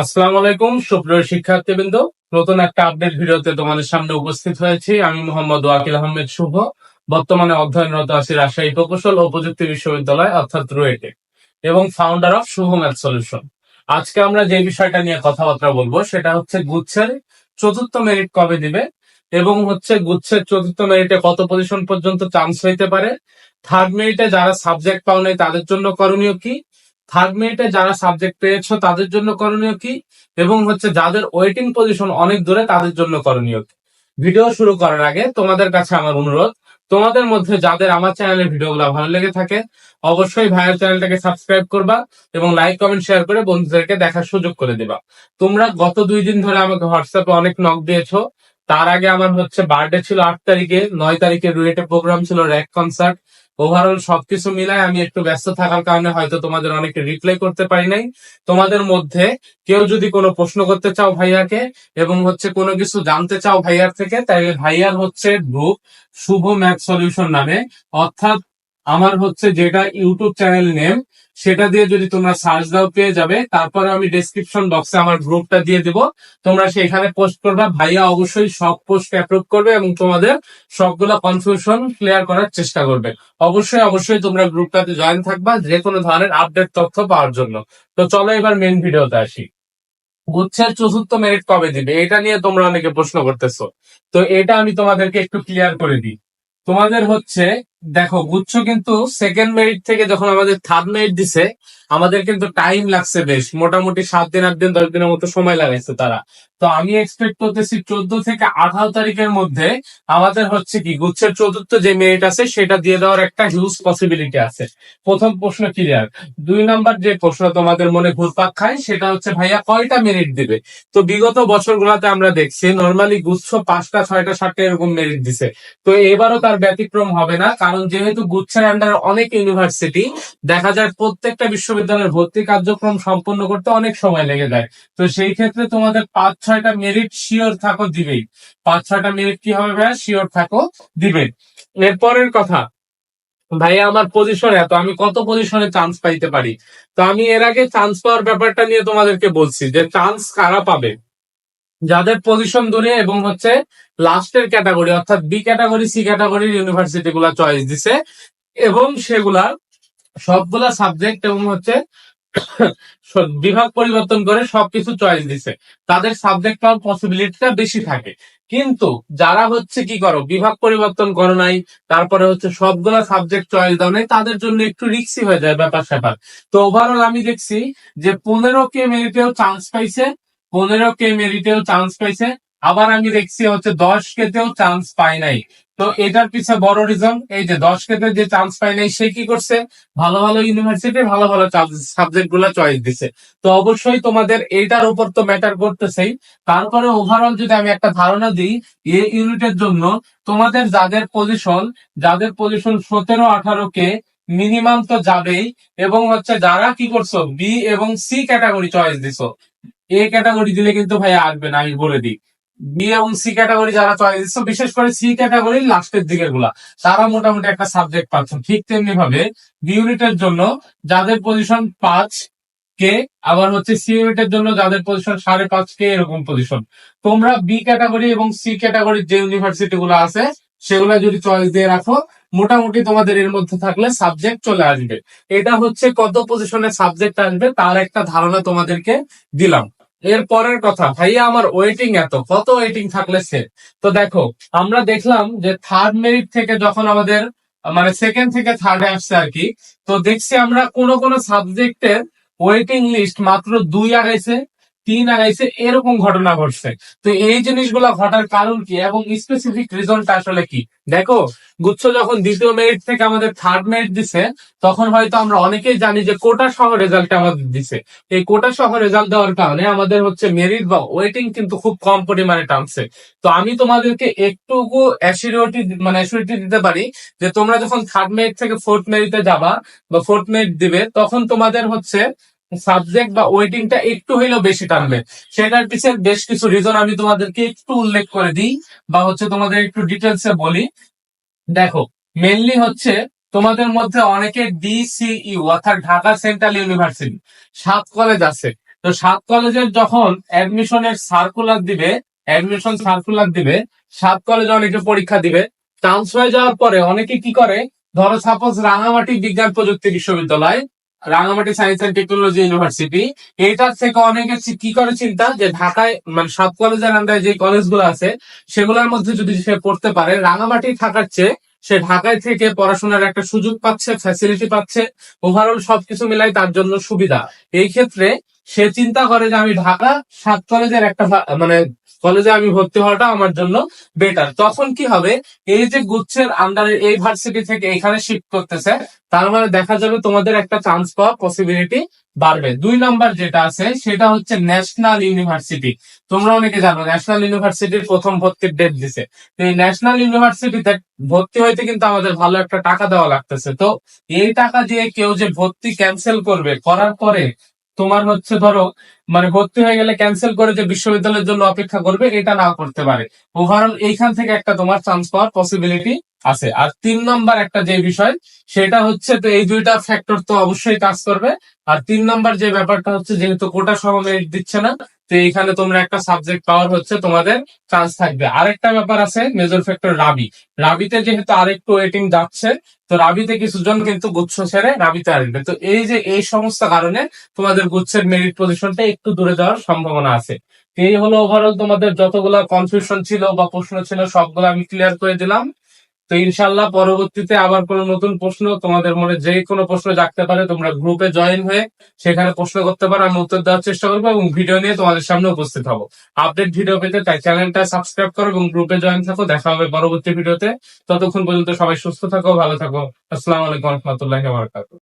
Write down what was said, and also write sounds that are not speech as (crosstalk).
আসসালামু আলাইকুম, সুপ্রিয় শিক্ষার্থীবৃন্দ। নতুন একটা আপডেট ভিডিওতে তোমাদের সামনে উপস্থিত হয়েছি। আমি মোহাম্মদ ওয়াকিল আহমেদ শুভ। বর্তমানে অধ্যয়নরত আছি রাজশাহী প্রকৌশল ও প্রযুক্তি বিশ্ববিদ্যালয়, অর্থাৎ রুয়েটে, এবং founder of Shubho math solution আজকে আমরা যে বিষয়টা নিয়ে কথাবার্তা বলব, সেটা হচ্ছে গুচ্ছের চতুর্থ মেরিট কবে দিবে, এবং হচ্ছে গুচ্ছের চতুর্থ মেরিটে কত পজিশন পর্যন্ত চান্স হইতে পারে। থার্ড মেরিটে যারা সাবজেক্ট পাও নাই, তাদের জন্য করণীয় কি? থার্ড মিনিটে যারা সাবজেক্ট পেয়েছ তাদের জন্য করণীয় কি? এবং হচ্ছে যাদের ওয়েটিং পজিশন অনেক দূরে তাদের জন্য করণীয় কি? ভিডিও শুরু করার আগে তোমাদের কাছে আমার অনুরোধ, তোমাদের মধ্যে যাদের আমার চ্যানেলের ভিডিওগুলো ভালো লেগে থাকে, অবশ্যই ভাইয়ের চ্যানেলটাকে সাবস্ক্রাইব করবা এবং লাইক কমেন্ট শেয়ার করে বন্ধুদেরকে দেখার সুযোগ করে দিবা। তোমরা গত দুই দিন ধরে আমাকে হোয়াটসঅ্যাপে অনেক নক দিয়েছ। তার আগে আমার হচ্ছে বার্থডে ছিল আট তারিখে, নয় তারিখে রুয়েটে প্রোগ্রাম ছিল র্যাক কনসার্ট ওভারঅল সবকিছু মিলায় আমি একটু ব্যস্ত থাকার কারণে হয়তো তোমাদের অনেকে রিপ্লাই করতে পারি নাই। তোমাদের মধ্যে কেউ যদি কোনো প্রশ্ন করতে চাও ভাইয়াকে এবং হচ্ছে কোনো কিছু জানতে চাও ভাইয়ার থেকে তাই ভাইয়ার হচ্ছে গ্রুপ শুভ ম্যাথ সলিউশন নামে। অর্থাৎ আমার হচ্ছে যেটা ইউটিউব চ্যানেল নেম, সেটা দিয়ে যদি তোমরা সার্চ দাও, পেয়ে যাবে। তারপরে আমি ডেসক্রিপশন বক্সে আমার গ্রুপটা দিয়ে দিব। তোমরা সেখানে পোস্ট করবা। ভাইয়া অবশ্যই সব পোস্ট অ্যাপ্রুভ করবে এবং তোমাদের সবগুলো কনফিউশন ক্লিয়ার করার চেষ্টা করবে। অবশ্যই অবশ্যই তোমরা গ্রুপটাতে জয়েন থাকবা যে কোনো ধরনের আপডেট তথ্য পাওয়ার জন্য। তো চলো এবার মেন ভিডিওতে আসি। গুচ্ছের চতুর্থ মেরিট কবে দিবে? এটা নিয়ে তোমরা অনেকে প্রশ্ন করতেছো। তো এটা আমি তোমাদেরকে একটু ক্লিয়ার করে দিই। তোমাদের হচ্ছে দেখো গুচ্ছ কিন্তু সেকেন্ড মেরিট থেকে যখন আমাদের থার্ড মেরিট দিছে আমাদের কিন্তু টাইম লাগছে বেশ। মোটামুটি সাত দিন, আট দিন, দশ দিনের মতো সময় লাগাইছে তারা। তো আমি এক্সপেক্ট করতেছি চোদ্দ থেকে আঠারো তারিখের মধ্যে আমাদের হচ্ছে কি, গুচ্ছের চতুর্থ যে মেরিট আছে, সেটা দিয়ে দেওয়ার একটা হিউজ পসিবিলিটি আছে। প্রথম প্রশ্ন ক্লিয়ার দুই নাম্বার যে প্রশ্ন তোমাদের মনে ঘুরপাক খায়, সেটা হচ্ছে, ভাইয়া, কয়টা মেরিট দিবে? তো বিগত বছরগুলোতে আমরা দেখছি নর্মালি গুচ্ছ পাঁচটা, ছয়টা, সাতটা এরকম মেরিট দিছে। তো এবারও তার ব্যতিক্রম হবে না, কারণ যেহেতু গুচ্ছের আন্ডার অনেক ইউনিভার্সিটি দেখা যায় প্রত্যেকটা বিশ্ববিদ্যালয়ের ভর্তি কার্যক্রম সম্পন্ন করতে অনেক সময় লেগে যায়। তো সেই ক্ষেত্রে তোমাদের পাঁচ, ছয়টা মেরিট শিওর থাকো দিবেই। পাঁচ, ছয়টা মেরিট কি হবে ভাইয়া? শিওর থাকো দিবে এরপরের কথা, ভাইয়া আমার পজিশন এত, আমি কত পজিশনে চান্স পাইতে পারি? তো আমি এর আগে চান্স পাওয়ার ব্যাপারটা নিয়ে তোমাদেরকে বলছি যে চান্স কারা পাবে? যাদের পজিশন দূরে এবং হচ্ছে লাস্টের ক্যাটাগরি অর্থাৎ বি ক্যাটাগরি সি ক্যাটাগরির ইউনিভার্সিটি গুলা চয়েস দিছে এবং সেগুলা সবগুলা সাবজেক্ট এবং হচ্ছে (coughs) বিভাগ পরিবর্তন করে সবকিছু চয়েস দিছে। তাদের সাবজেক্ট পাওয়ার পসিবিলিটিটা বেশি থাকে। কিন্তু যারা হচ্ছে কি করো, বিভাগ পরিবর্তন করো নাই, তারপরে হচ্ছে সবগুলা সাবজেক্ট চয়েস দাও নাই, তাদের জন্য একটু রিক্সি হয়ে যায় ব্যাপার স্যাপার। তো ওভারঅল আমি দেখছি যে পনেরো কে মেরিটেও চান্স পাইছে, পনেরো কে মেরিটেও চান্স পাইছে, আবার আমি দেখছি হচ্ছে দশ কেতেও চান্স পাই নাই। তো এটার পিছে বড় রিজন এই যে দশ কেতে যে চান্স পাই নাই, সে কি করছে? ভালো ভালো ইউনিভার্সিটি ভালো ভালো সাবজেক্টগুলা চয়েস দিছে। তো অবশ্যই তোমাদের এইটার উপর তো ম্যাটার করতেছেই। তারপরে ওভারঅল যদি আমি একটা ধারণা দিই, এ ইউনিটের জন্য তোমাদের যাদের পজিশন যাদের পজিশন সতেরো, আঠারো কে মিনিমাম তো যাবেই, এবং হচ্ছে যারা কি করছ বি এবং সি ক্যাটাগরি চয়েস দিছো এ ক্যাটাগরি দিলে কিন্তু ভাই আসবে না, আমি বলে দিই। বি এবং সি ক্যাটাগরি যারা চয়েস দিচ্ছ, বিশেষ করে সি ক্যাটাগরি লাস্টের দিকেরগুলা তারা মোটামুটি একটা সাবজেক্ট পাচ্ছ ঠিক তেমনি ভাবে বি ইউনিটের জন্য যাদের পজিশন পাঁচ কে আবার হচ্ছে সি ইউনিটের জন্য যাদের পজিশন সাড়ে পাঁচ কে এরকম পজিশন তোমরা বি ক্যাটাগরি এবং সি ক্যাটাগরি যে ইউনিভার্সিটি গুলো আছে, সেগুলা যদি চয়েস দিয়ে রাখো, মোটামুটি তোমাদের এর মধ্যে থাকলে সাবজেক্ট চলে আসবে। এটা হচ্ছে কত পজিশনে সাবজেক্ট আসবে, তার একটা ধারণা তোমাদেরকে দিলাম। এর পরের কথা, ভাইয়া আমার ওয়েটিং এত, কত ওয়েটিং থাকলে সে তো দেখো, আমরা দেখলাম যে থার্ড মেরিট থেকে যখন আমাদের মানে সেকেন্ড থেকে থার্ডে আসছে আর কি, তো দেখছি আমরা কোন কোন সাবজেক্টের ওয়েটিং লিস্ট মাত্র দুই আগাইছে তিন আগাইছে, এরকম ঘটনা ঘটছে। তো এই জিনিসগুলো ঘটার কারণ কি এবং স্পেসিফিক রিজনটা আসলে কি? দেখো, গুচ্ছ যখন দ্বিতীয় মেরিট থেকে আমাদের থার্ড মেরিট দিছে, তখন হয়তো আমরা অনেকেই জানি যে কোটা সহ রেজাল্ট আমাদের দিছে। এই কোটা সহ রেজাল্ট দেওয়ার কারণে আমাদের হচ্ছে মেরিট বা ওয়েটিং কিন্তু খুব কম পরিমাণে টানছে। তো আমি তোমাদেরকে একটুকু অ্যাসিউরিটি মানে অ্যাসিউরিটি দিতে পারি যে তোমরা যখন থার্ড মেরিট থেকে ফোর্থ মেরিটে যাবা বা ফোর্থ মেরিট দিবে, তখন তোমাদের হচ্ছে সাবজেক্ট বা ওয়েটিংটা একটু হইলেও বেশি টানবে। সেটার পিছনে বেশ কিছু রিজন আমি তোমাদেরকে একটু উল্লেখ করে দিই বা হচ্ছে তোমাদের একটু ডিটেলসে বলি। দেখো মেনলি হচ্ছে তোমাদের মধ্যে অনেকে ডিসিইউ অর্থাৎ ঢাকা সেন্ট্রাল ইউনিভার্সিটি, সাত কলেজ আছে। তো সাত কলেজের যখন অ্যাডমিশনের সার্কুলার দিবে অ্যাডমিশন সার্কুলার দিবে, সাত কলেজে অনেকে পরীক্ষা দিবে। চান্স হয়ে যাওয়ার পরে অনেকে কি করে? ধরো সাপোজ রাঙামাটি বিজ্ঞান প্রযুক্তি বিশ্ববিদ্যালয় Rangamati science and technology university এটার থেকে অনেকে কি করে চিন্তা যে ঢাকায় মানে সব কলেজের আন্ডারে যে কলেজগুলো আছে, সেগুলোর মধ্যে যদি সে পড়তে পারে রাঙামাটি থাকার চেয়ে সে ঢাকায় থেকে পড়াশোনার একটা সুযোগ পাচ্ছে ফ্যাসিলিটি পাচ্ছে ওভারঅল সবকিছু মিলাই তার জন্য সুবিধা। এই ক্ষেত্রে সে চিন্তা করে যে আমি ঢাকা সাত কলেজের একটা মানে কলেজে আমি ভর্তি হওয়াটা আমার জন্য বেটার তখন কি হবে? এই যে গুচ্ছের আন্ডারে এই ভার্সিটি থেকে এখানে শিফট করতেছে, তার মানে দেখা যাবে তোমাদের একটা চান্স পাওয়া পসিবিলিটি বাড়বে। দুই নাম্বার যেটা আছে, সেটা হচ্ছে ন্যাশনাল ইউনিভার্সিটি তোমরা অনেকে জানো ন্যাশনাল ইউনিভার্সিটির প্রথম ভর্তির ডেট দিছে। এই ন্যাশনাল ইউনিভার্সিটিতে ভর্তি হইতে কিন্তু আমাদের ভালো একটা টাকা দেওয়া লাগতেছে। তো এই টাকা দিয়ে কেউ যে ভর্তি ক্যান্সেল করবে, করার পরে তোমার হচ্ছে ধরো মানে ভর্তি হয়ে গেলে ক্যান্সেল করে যে বিশ্ববিদ্যালয়ের জন্য অপেক্ষা করবে, এটা নাও করতে পারে। ওভারঅল এইখান থেকে একটা তোমার চান্স পাওয়ার পসিবিলিটি আছে। আর তিন নম্বর একটা যে বিষয়, সেটা হচ্ছে তো এই দুইটা ফ্যাক্টর তো অবশ্যই কাজ করবে। আর তিন নম্বর যে ব্যাপারটা হচ্ছে, যেহেতু কোটা সহ দিচ্ছে না, তো এইখানে তোমরা একটা সাবজেক্ট পাওয়ার হচ্ছে তোমাদের চান্স থাকবে। আরেকটা ব্যাপার আছে মেজর ফ্যাক্টর রাবি। রাবিতে যেহেতু আরেকটু ওয়েটিং যাচ্ছে, তো রাবিতে কিছুজন কিন্তু গুচ্ছ ছেড়ে রাবিতে আসবে। তো এই যে এই সমস্ত কারণে তোমাদের গুচ্ছের মেরিট পজিশনটা একটু দূরে যাওয়ার সম্ভাবনা আছে। এই হলো ওভারঅল তোমাদের যতগুলো কনফিউশন ছিল বা প্রশ্ন ছিল, সবগুলো আমি ক্লিয়ার করে দিলাম। তো ইনশাল্লাহ পরবর্তীতে আবার কোন নতুন প্রশ্ন তোমাদের মনে যে কোনো প্রশ্ন জাগতে পারে, তোমরা গ্রুপে জয়েন হয়ে সেখানে প্রশ্ন করতে পারো, আমি উত্তর দেওয়ার চেষ্টা করব এবং ভিডিও নিয়ে তোমাদের সামনে উপস্থিত হব। আপডেট ভিডিও পেতে তাই চ্যানেলটা সাবস্ক্রাইব করো এবং গ্রুপে জয়েন থাকো। দেখা হবে পরবর্তী ভিডিওতে ততক্ষণ পর্যন্ত সবাই সুস্থ থাকো, ভালো থাকো। আসসালামু আলাইকুম রহমতুল্লাহ